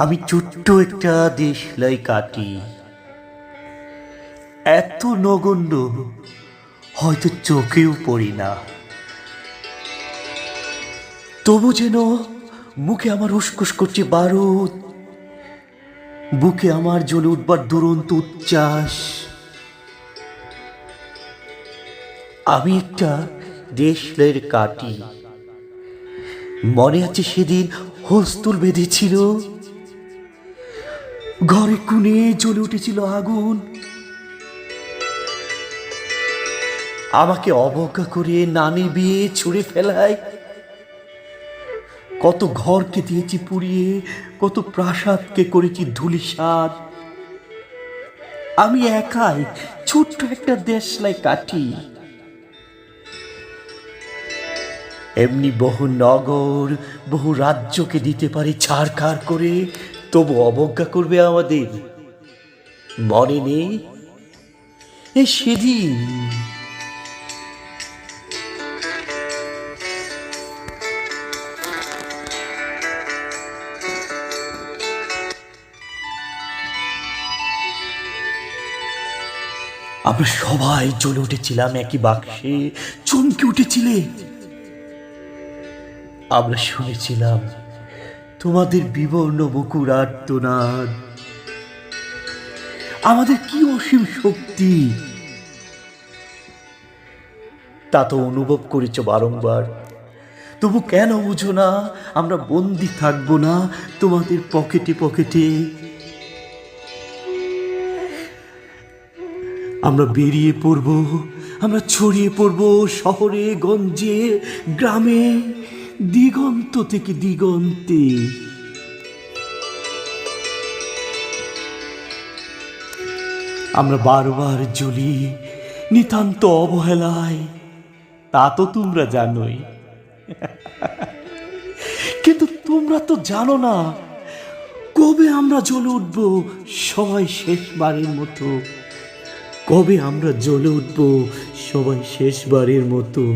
আমি ছোট্ট একটা দেশ দেশলাই কাটি। এত নগণ্য, হয়তো চোখেও পড়ি না। তবু যেন মুখে আমার উসকুস করছে বারুদ। বুকে আমার জ্বলে উঠবার দুরন্ত উচ্ছ্বাস। আমি একটা দেশলের কাটি। মনে আছে সেদিন হস্তুল বেঁধেছিল। ঘরে কুনে জ্বলে উঠেছিল আগুন। আমাকে অবজ্ঞা করে নানি বিয়ে ছুঁড়ে ফেলায়। কত ঘরকে দিয়েছি পুড়িয়ে, কত প্রাসাদকে করেছি ধুলিসাদ আমি একাই ছোট্ট একটা দেশলাই কাটি। এমনি বহু নগর, বহু রাজ্যকে দিতে পারি ছাড়খার করে তবু অবজ্ঞা করবে আমাদের। মনে নেই? সেদিন। আমরা সবাই জ্বলে উঠেছিলাম একই বাক্সে। চমকে উঠেছিলে। আমরা শুনেছিলাম তোমাদের বিবর্ণ বকুর আর্তনাদ আমাদের কি অসীম শক্তি? তা তো অনুভব করেছ বারংবার। তবু কেন বুঝো না, আমরা বন্দি থাকব না তোমাদের পকেটে পকেটে। আমরা বেরিয়ে পড়ব, আমরা ছড়িয়ে পড়ব শহরে, গঞ্জে, গ্রামে। দিগন্ত থেকে দিগন্তে। আমরা বারবার জ্বলি নিতান্ত অবহেলায়, তা তো তোমরা জানোই। কিন্তু তোমরা তো জানো না, কবে আমরা জ্বলে উঠব সবাই শেষবারের মতো। কবে আমরা জ্বলে উঠব সবাই শেষবারের মতো।